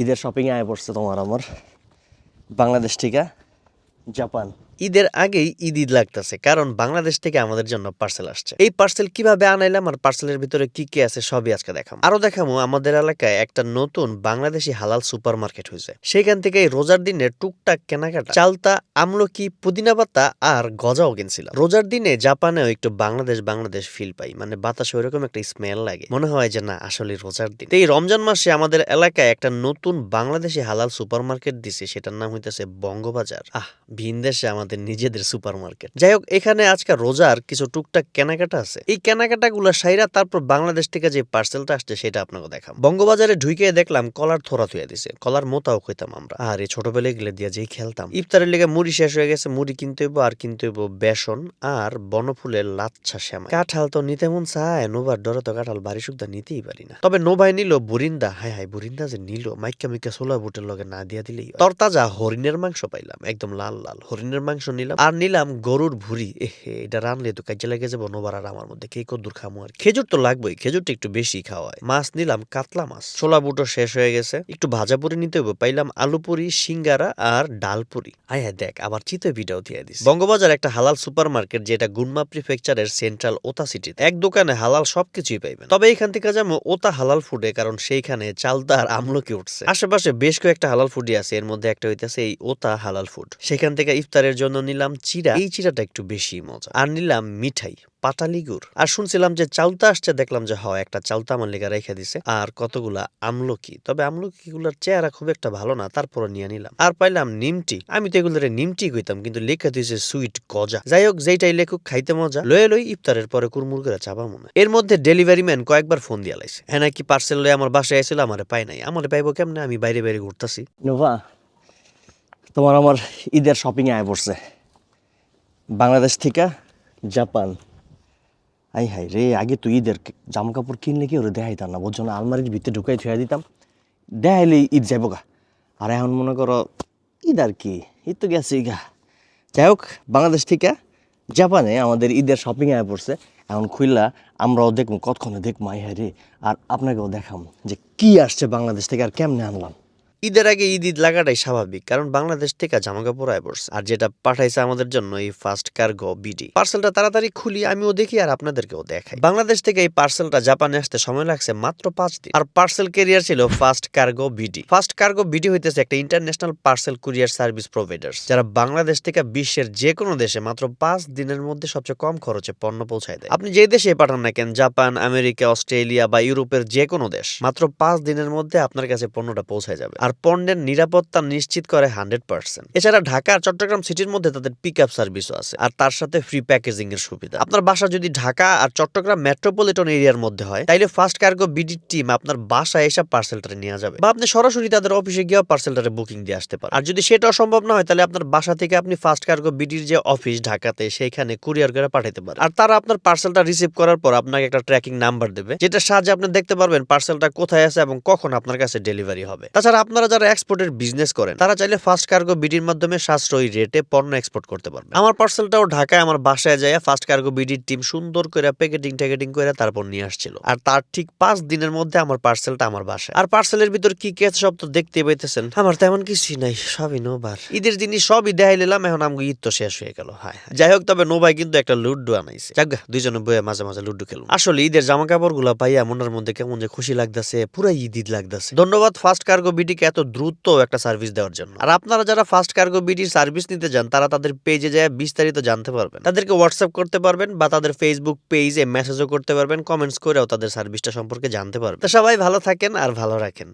ঈদের শপিংয়ে আয় পড়ছে তোমার আমার। বাংলাদেশ থেকে জাপান। ঈদের আগেই ঈদ ঈদ লাগতেছে, কারণ বাংলাদেশ থেকে আমাদের জন্য পার্সেল আসছে। এই পার্সেল কীভাবে আনাইলাম আর পার্সেলের ভিতরে কি কি আছে সবই আজকে দেখাম আরও দেখামো আমাদের এলাকায় একটা নতুন বাংলাদেশি হালাল সুপার মার্কেট হয়েছে। সেখান থেকে রোজার দিনে টুকটাক কেনাকাটা, চালতা, আমলকি, পুদিনা পাতা আর গজাও কিনছিলাম। রোজার দিনে জাপানেও একটু বাংলাদেশ বাংলাদেশ ফিল পাই মানে বাতাসে ওইরকম একটা স্মেল লাগে। মনে হয় যে না আসলে রোজার দিন। এই রমজান মাসে আমাদের এলাকায় একটা নতুন বাংলাদেশি হালাল সুপার মার্কেট দিছে, সেটার নাম হইতেছে বঙ্গবাজার। আহ ভিন দেশে আমাদের নিজেদের সুপার মার্কেট যাই হোক, এখানে আজকে রোজার কিছু টুকটাক কেনাকাটা আছে। এই কেনাকাটা গুলা সাইরা তারপর বাংলাদেশ থেকে যে পার্সেলটা আসছে সেটা আপনাকে দেখাম বঙ্গবাজারে ঢুকে দেখলাম কলার থোড়া থুয়া দিছে। কলার মোতাও কইতাম আমরা। আর এই ছোটবেলায় গেলে দিয়ে যেই খেলতাম। ইফতারের লেগে মুড়ি শেষ হয়ে গেছে, মুড়ি কিনতে হইব, আর কিনতে হইব বেসন আর বনফুলের লাচ্ছা শ্যামা কাঁঠাল তো নিতে মন চায়, নোবার ডরে তো কাঁঠাল বাড়ি সুদ্ধা নিতেই পারি না। তবে নোভাই নিল বুরিন্দা। হাই হাই বুরিন্দা যে নিল মাইকা মিকা সোলা বুটের লগে না দিয়া দিলেই হয়। তরতাজা হরিণের মাংস পাইলাম, একদম লাল লাল। হরিণের মাংস নিলাম। আর নিলাম গরুর ভুড়ি। এহে, এটা রানলে তো কাজে লেগে যাব, নোবার আর আমার মধ্যে কে কদ্দুর খামো আর খেজুর তো লাগবেই, খেজুরটা একটু বেশি খাওয়ায় মাছ নিলাম, কাতলা মাছ। ছোলা বুটো শেষ হয়ে গেছে। একটু ভাজা পুরি নিতে হবে পাইলাম আলু পুরি, সিঙ্গারা আর ডাল পুরি। আয় হ্যাঁ দেখ, আবার চিতই পিঠাও দিয়ে দিস বঙ্গবাজার একটা হালাল সুপার মার্কেট যেটা গুনমা প্রিফেকচারের সেন্ট্রাল ওতা সিটি এক দোকানে হালাল সবকিছুই পাইবেন। তবে এখান থেকে যাব ওতা হালাল ফুডে, কারণ সেইখানে চালতা আর আমলকি উঠছে। আশেপাশে বেশ কয়েকটা হালাল ফুডই আছে, এর মধ্যে একটা হইতেছে এই ওতা হালাল ফুড। সেখান থেকে ইফতারের জন্য নিলাম চিরা। এই চিরাটা একটু বেশি মজা। আর নিলাম মিঠাই পাটালি গুড় আর শুনছিলাম যে চালতা আসছে, দেখলাম যে হয় একটা চালতা আমার লেগে রেখে দিছে। আর কতগুলা আমলকি। তবে আমলকি গুলার চেহারা খুব একটা ভালো না তারপরে নিয়ে নিলাম। আর পাইলাম নিমটি। আমি তো এগুলোরে নিমটি কইতাম, কিন্তু লেখা দিয়েছে সুইট গজা। যাই হোক, যেইটাই লেখুক, খাইতে মজা। লয়ে লই ইফতারের পরে কুরমুর করে চাপা মনে। এর মধ্যে ডেলিভারি ম্যান কয়েকবার ফোন দিয়া লাইছে। হ্যাঁ নাকি পার্সেল লয়ে আমার বাসায় আইছিল আমার পাই নাই। আমার পাইবো কেমনে? আমি বাইরে বাইরে ঘুরতাছি। তোমার আমার ঈদের শপিংয়ে আয় পড়ছে। বাংলাদেশ থেকে জাপান। আই হাই রে, আগে তো ঈদের জামা কাপড় কিনলে কি ওরে দেখাইতাম না? বুঝছ না, আলমারির ভিতরে ঢুকাই থুয়া দিতাম। দেখাইলে ঈদ যাইব গা। আর এখন মনে করো, ঈদ আর কি? ঈদ তো গেছে গা। যাই হোক, বাংলাদেশ থেকে জাপানে আমাদের ঈদের শপিংয়ে আয় পড়ছে। এখন খুললা আমরাও দেখব কতক্ষণে দেখব আই হাই রে। আর আপনাকেও দেখাম যে কি আসছে বাংলাদেশ থেকে আর কেমনে আনলাম। ঈদের আগে ঈদ ঈদ লাগাটাই স্বাভাবিক, কারণ বাংলাদেশ থেকে জামা কাপড় আয় পড়ছে আর যেটা পাঠাইছে আমাদের জন্য এই ফার্স্ট কার্গো বিডি পার্সেলটা তাড়াতাড়ি খুলি, আমিও দেখি আর আপনাদেরকেও দেখাই। বাংলাদেশ থেকে এই পার্সেলটা জাপানে আসতে সময় লাগছে মাত্র পাঁচ দিন। আর পার্সেল ক্যারিয়ার ছিল first cargo BD first cargo BD হইতেছে একটা international parcel courier service provider যারা বাংলাদেশ থেকে বিশ্বের যে কোনো দেশে মাত্র পাঁচ দিনের মধ্যে সবচেয়ে কম খরচে পণ্য পৌঁছায় দেয়। আপনি যে দেশে পাঠান না কেন জাপান আমেরিকা অস্ট্রেলিয়া বা ইউরোপের যে কোনো দেশ, মাত্র পাঁচ দিনের মধ্যে আপনার কাছে পণ্যটা পৌঁছায় যাবে। আর পণ্যের নিরাপত্তা নিশ্চিত করে হান্ড্রেড পার্সেন্ট। এছাড়া ঢাকা আর চট্টগ্রাম সিটির মধ্যে তাদের পিক আপ সার্ভিসও আছে, আর তার সাথে ফ্রি প্যাকেজিং এর সুবিধা। আপনার বাসা যদি ঢাকা আর চট্টগ্রাম মেট্রোপলিটন এরিয়ার মধ্যে হয়, তাইলে ফার্স্ট কার্গো বিডি টিম আপনার বাসায় এসে পার্সেলটা নিয়ে যাবে। বা আপনি সরাসরি তাদের অফিসে গিয়ে পার্সেলটারে বুকিং দিয়ে আসতে পারেন। আর যদি সেটাও সম্ভব না হয় তাহলে আপনার বাসা থেকে আপনি ফার্স্ট কার্গো বিডির যে অফিস ঢাকাতে, সেইখানে কুরিয়ার করে পাঠাতে পারেন। আর তারা আপনার পার্সেলটা রিসিভ করার পর আপনাকে একটা ট্র্যাকিং নাম্বার দেবে, যেটার সাহায্যে আপনি দেখতে পারবেন পার্সেলটা কোথায় আছে এবং কখন আপনার কাছে ডেলিভারি হবে। তাছাড়া আপনারা যারা এক্সপোর্টের বিজনেস করেন, তারা চাইলে ফার্স্ট কার্গো বিডির মাধ্যমে সাশ্রয়ী রেটে পণ্য এক্সপোর্ট করতে পারবে আমার পার্সেলটাও ঢাকায়, আমার বাসায় যায় ফার্স্ট কার্গো বিডির টিম সুন্দর করে প্যাকেটিং ট্যাকেটিং করে তারপর নিয়ে আসছিল। আর তার ঠিক পাঁচ দিনের মধ্যে আমার পার্সেলটা আমার বাসায়। আর পার্সেলের ভিতর কি কি সব তো দেখতে পাইতেছেন। আমার তেমন কিছুই নাই, সবই নোবার। ঈদের জিনিস সবই দেখাই নিলাম, এখন আমাকে ঈদ তো শেষ হয়ে গেল, হায়। যাই হোক, তবে নোবাই কিন্তু একটা লুড্ডু আনাইছে। যাক দুইজনে বয়ে মাঝে মাঝে লুড্ডু খেলুন আসলে ঈদের জামা কাপড়গুলা পাইয়া মনের মধ্যে কেমন যে খুশি লাগতেছে পুরা ঈদ ঈদ লাগতেছে। ধন্যবাদ ফার্স্ট কার্গো বিডিকে এত দ্রুত একটা সার্ভিস দেওয়ার জন্য। আর আপনারা যারা ফার্স্ট কার্গো বিডির সার্ভিস নিতে যান, তারা তাদের পেজে যায়, বিস্তারিত জানতে পারবেন। তাদেরকে হোয়াটসঅ্যাপ করতে পারবেন বা তাদের ফেসবুক পেজে মেসেজও করতে পারবেন কমেন্টস করেও তাদের সার্ভিসটা সম্পর্কে জানতে পারবেন। তো সবাই ভালো থাকেন আর ভালো রাখেন।